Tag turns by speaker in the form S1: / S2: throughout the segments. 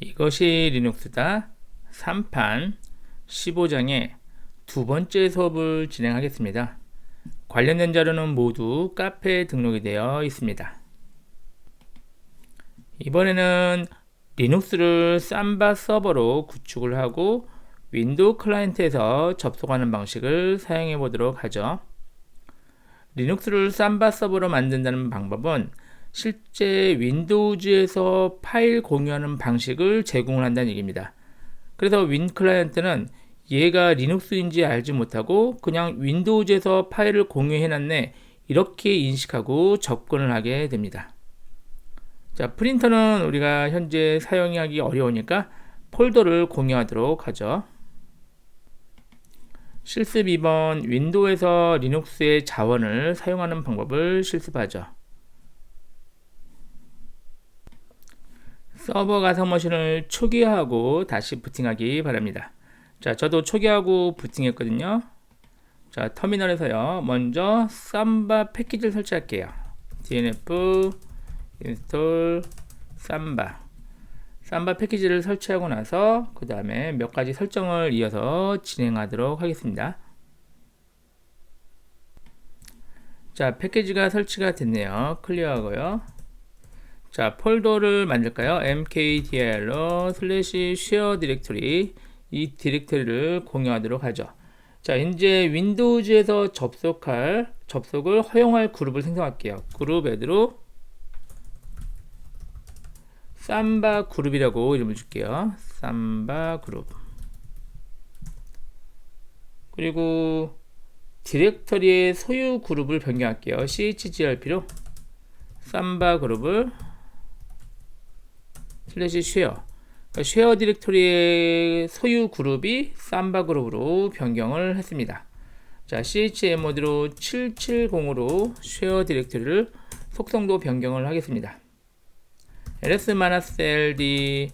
S1: 이것이 리눅스다 3판 15장의 두 번째 수업을 진행하겠습니다. 관련된 자료는 모두 카페에 등록이 되어 있습니다. 이번에는 리눅스를 삼바 서버로 구축을 하고 윈도우 클라이언트에서 접속하는 방식을 사용해 보도록 하죠. 리눅스를 삼바 서버로 만든다는 방법은 실제 윈도우즈에서 파일 공유하는 방식을 제공을 한다는 얘기입니다. 그래서 윈 클라이언트는 얘가 리눅스인지 알지 못하고 그냥 윈도우즈에서 파일을 공유해놨네 이렇게 인식하고 접근을 하게 됩니다. 자, 프린터는 우리가 현재 사용하기 어려우니까 폴더를 공유하도록 하죠. 실습 2번 윈도우에서 리눅스의 자원을 사용하는 방법을 실습하죠. 서버 가상머신을 초기화하고 다시 부팅하기 바랍니다. 자, 저도 초기화하고 부팅했거든요. 자, 터미널에서요. 먼저 삼바 패키지를 설치할게요. dnf install 삼바 삼바 패키지를 설치하고 나서 그 다음에 몇 가지 설정을 이어서 진행하도록 하겠습니다. 자, 패키지가 설치가 됐네요. 클리어하고요. 자, 폴더를 만들까요? mkdir로 슬래시 share 디렉토리 이 디렉토리를 공유하도록 하죠. 자, 이제 윈도우즈에서 접속할 접속을 허용할 그룹을 생성할게요. 그룹 애드로 삼바 그룹이라고 이름을 줄게요. 삼바 그룹. 그리고 디렉터리의 소유 그룹을 변경할게요. chgrp로 삼바 그룹을 슬래시 쉐어 그러니까 쉐어 디렉토리의 소유 그룹이 삼바 그룹으로 변경을 했습니다. 자, CHM 모드로 770으로 쉐어 디렉토리를 속성도 변경을 하겠습니다. ls-ld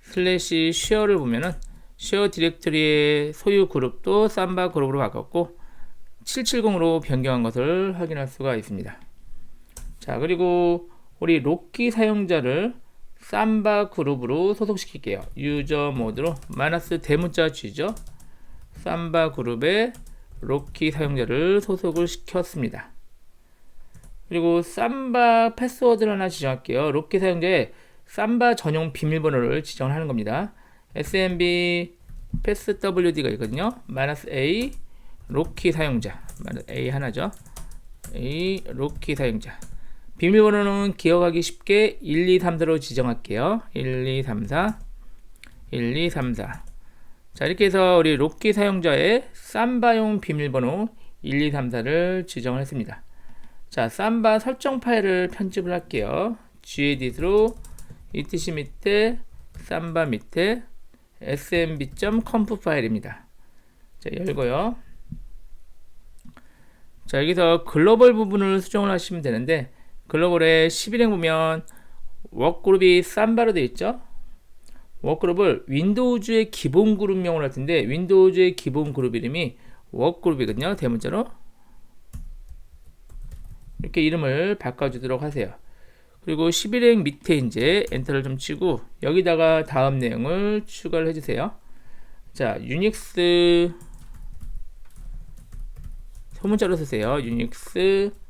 S1: 슬래시 쉐어를 보면은 쉐어 디렉토리의 소유 그룹도 삼바 그룹으로 바꿨고 770으로 변경한 것을 확인할 수가 있습니다. 자, 그리고 우리 로키 사용자를 삼바 그룹으로 소속시킬게요. 유저 모드로 마이너스 대문자 G죠. 삼바 그룹에 로키 사용자를 소속을 시켰습니다. 그리고 삼바 패스워드를 하나 지정할게요. 로키 사용자의 삼바 전용 비밀번호를 지정하는 겁니다. smb passwd가 있거든요. 마이너스 a 로키 사용자 마이너스 a 하나죠. a 로키 사용자 비밀번호는 기억하기 쉽게 1, 2, 3, 4로 지정할게요. 1, 2, 3, 4 1, 2, 3, 4 자, 이렇게 해서 우리 로키 사용자의 삼바용 비밀번호 1, 2, 3, 4를 지정을 했습니다. 자, 삼바 설정 파일을 편집을 할게요. gedit로 etc 밑에 삼바 밑에 smb.conf 파일입니다. 자, 열고요. 자, 여기서 글로벌 부분을 수정을 하시면 되는데 글로벌에 11행 보면 워크그룹이 삼바로 되어 있죠. 워크그룹을 윈도우즈의 기본 그룹명으로 할 텐데 윈도우즈의 기본 그룹 이름이 워크그룹이거든요. 대문자로 이렇게 이름을 바꿔주도록 하세요. 그리고 11행 밑에 이제 엔터를 좀 치고 여기다가 다음 내용을 추가를 해주세요. 자, 유닉스 소문자로 쓰세요. 유닉스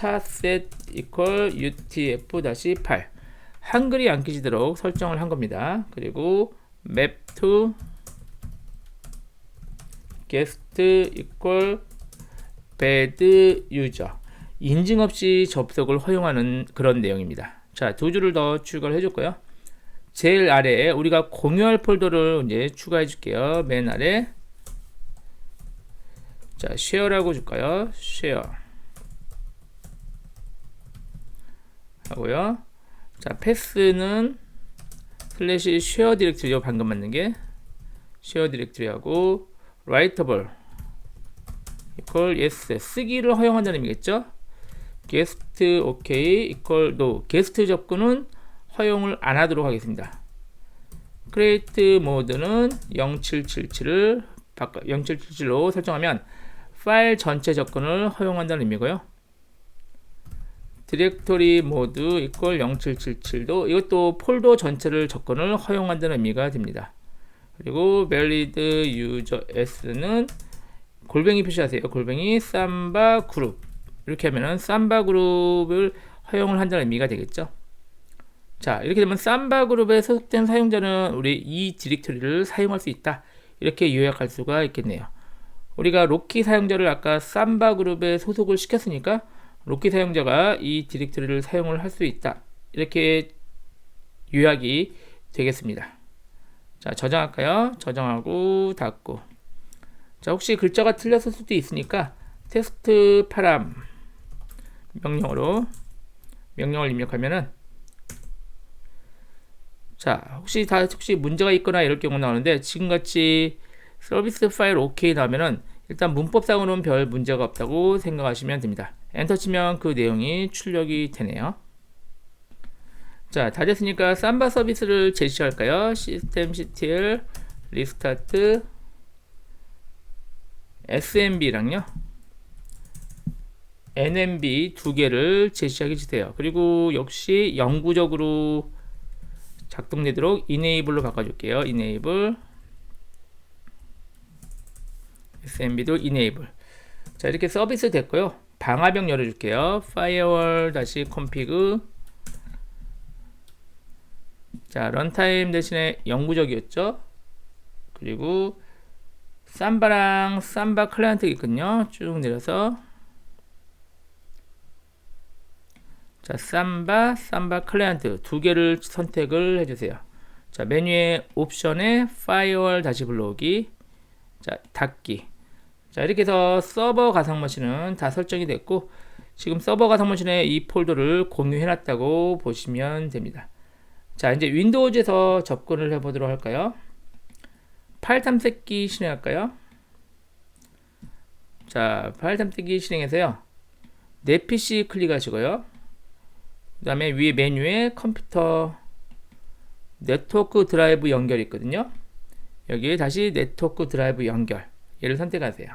S1: 차셋 이퀄 utf-8 한글이 안 끼지도록 설정을 한 겁니다. 그리고 map to guest 이퀄 bad user 인증 없이 접속을 허용하는 그런 내용입니다. 자, 두 줄을 더 추가를 해줬고요. 제일 아래에 우리가 공유할 폴더를 이제 추가해 줄게요. 맨 아래. 자, 쉐어라고 줄까요? 쉐 하고요. 자, 패스는 슬래시 쉐어 디렉토리요. 방금 만든 게 쉐어 디렉토리하고 writable 이퀄 yes 쓰기를 허용한다는 의미겠죠? 게스트 오케이 이퀄 노 게스트 접근은 허용을 안 하도록 하겠습니다. 크레이트 모드는 0777을 0777로 설정하면 파일 전체 접근을 허용한다는 의미고요. 디렉토리 모드 이퀄 0777도 이것도 폴더 전체를 접근을 허용한다는 의미가 됩니다. 그리고 valid user s는 골뱅이 표시하세요. 골뱅이 삼바 그룹 이렇게 하면은 삼바 그룹을 허용을 한다는 의미가 되겠죠. 자 이렇게 되면 삼바 그룹에 소속된 사용자는 우리 이 디렉토리를 사용할 수 있다 이렇게 요약할 수가 있겠네요. 우리가 로키 사용자를 아까 삼바 그룹에 소속을 시켰으니까 로키 사용자가 이 디렉토리를 사용을 할 수 있다. 이렇게 요약이 되겠습니다. 자, 저장할까요? 저장하고 닫고. 자, 혹시 글자가 틀렸을 수도 있으니까 테스트 파람 명령어로 명령을 입력하면은 자, 혹시 다 혹시 문제가 있거나 이럴 경우 나오는데 지금같이 서비스 파일 OK 나오면은 일단 문법상으로는 별 문제가 없다고 생각하시면 됩니다. 엔터 치면 그 내용이 출력이 되네요. 자, 다 됐으니까 삼바 서비스를 제시할까요? 시스템 ctl 리스타트 SMB랑요. NMB 두 개를 제시하게 주세요. 그리고 역시 영구적으로 작동되도록 enable로 바꿔줄게요. enable SMB도 enable. 자 이렇게 서비스 됐고요. 방화벽 열어줄게요. firewall 다시 config. 자 런타임 대신에 영구적이었죠. 그리고 삼바랑 삼바 클라이언트 있거든요. 쭉 내려서 자 삼바 삼바 클라이언트 두 개를 선택을 해주세요. 자 메뉴의 옵션에 firewall 다시 불러오기 자 닫기 자 이렇게 해서 서버 가상 머신은 다 설정이 됐고 지금 서버 가상 머신에 이 폴더를 공유해 놨다고 보시면 됩니다. 자 이제 윈도우즈에서 접근을 해 보도록 할까요? 파일 탐색기 실행할까요? 자 파일 탐색기 실행해서요. 내 PC 클릭하시고요. 그 다음에 위에 메뉴에 컴퓨터 네트워크 드라이브 연결 있거든요. 여기에 다시 네트워크 드라이브 연결 얘를 선택하세요.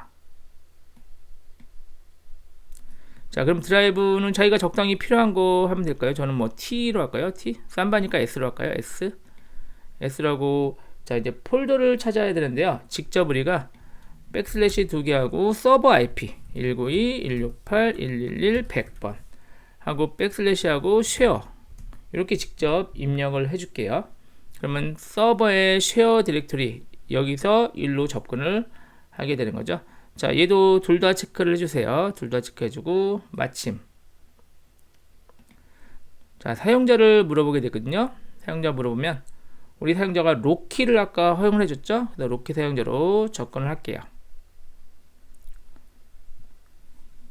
S1: 자, 그럼 드라이브는 자기가 적당히 필요한 거 하면 될까요? 저는 뭐 T로 할까요? T? 삼바니까 S로 할까요? S? S라고 자, 이제 폴더를 찾아야 되는데요. 직접 우리가 백슬래시 두 개 하고 서버 IP 192.168.111.100번 하고 백슬래시 하고 쉐어 이렇게 직접 입력을 해줄게요. 그러면 서버의 쉐어 디렉토리 여기서 일로 접근을 하게 되는 거죠. 자, 얘도 둘 다 체크를 해주세요. 둘 다 체크해주고 마침. 자, 사용자를 물어보게 되거든요. 사용자 물어보면 우리 사용자가 로키를 아까 허용을 해줬죠. 그래서 로키 사용자로 접근을 할게요.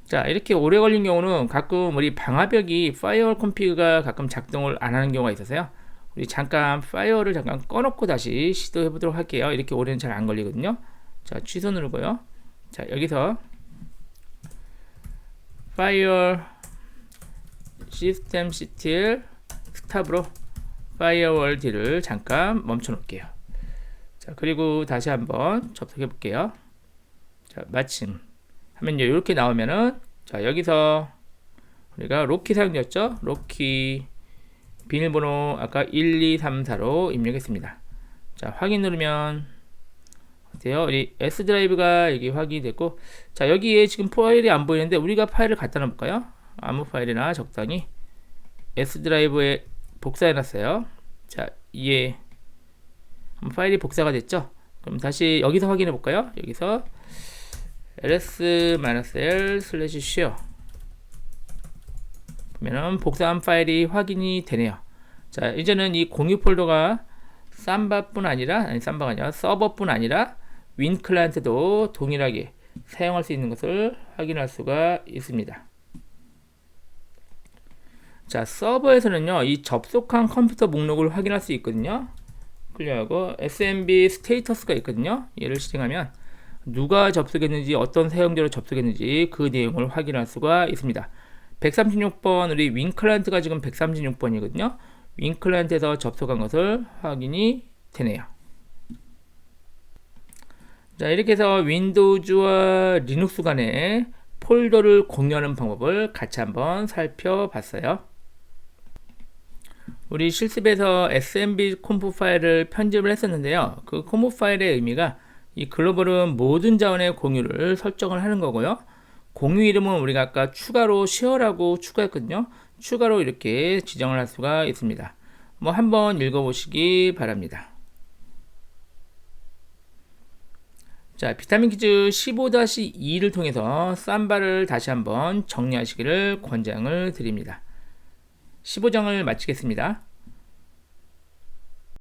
S1: 자, 이렇게 오래 걸린 경우는 가끔 우리 방화벽이 파이어월 컴피그가 가끔 작동을 안 하는 경우가 있어서요. 우리 잠깐 파이어를 잠깐 꺼놓고 다시 시도해 보도록 할게요. 이렇게 오래는 잘 안 걸리거든요. 자, 취소 누르고요. 자, 여기서 fire system ctl 스탑으로 firewall D를 잠깐 멈춰 놓을게요. 자, 그리고 다시 한번 접속해 볼게요. 자, 마침 하면 이렇게 나오면은 자, 여기서 우리가 로키 사용되었죠? 로키 비밀번호 아까 1234로 입력했습니다. 자, 확인 누르면 돼요. 이 S 드라이브가 여기 확인이 됐고, 자 여기에 지금 파일이 안 보이는데 우리가 파일을 갖다 놔볼까요? 아무 파일이나 적당히 S 드라이브에 복사해 놨어요. 자 이에 파일이 복사가 됐죠? 그럼 다시 여기서 확인해 볼까요? 여기서 ls-l 슬래시 share 보면은 복사한 파일이 확인이 되네요. 자 이제는 이 공유 폴더가 삼바뿐 아니라 아니 삼바가 아니라 서버뿐 아니라 윈 클라이언트도 동일하게 사용할 수 있는 것을 확인할 수가 있습니다. 자, 서버에서는요, 이 접속한 컴퓨터 목록을 확인할 수 있거든요. 클리어하고 SMB 스테이터스가 있거든요. 얘를 실행하면 누가 접속했는지 어떤 사용자로 접속했는지 그 내용을 확인할 수가 있습니다. 136번 우리 윈 클라이언트가 지금 136번이거든요. 윈 클라이언트에서 접속한 것을 확인이 되네요. 자 이렇게 해서 윈도우즈와 리눅스 간에 폴더를 공유하는 방법을 같이 한번 살펴봤어요. 우리 실습에서 SMB 콤프 파일을 편집을 했었는데요. 그 콤프 파일의 의미가 이 글로벌은 모든 자원의 공유를 설정을 하는 거고요. 공유 이름은 우리가 아까 추가로 쉐어라고 추가했거든요. 추가로 이렇게 지정을 할 수가 있습니다. 뭐 한번 읽어보시기 바랍니다. 자, 비타민 퀴즈 15-2를 통해서 쌈바를 다시 한번 정리하시기를 권장을 드립니다. 15장을 마치겠습니다.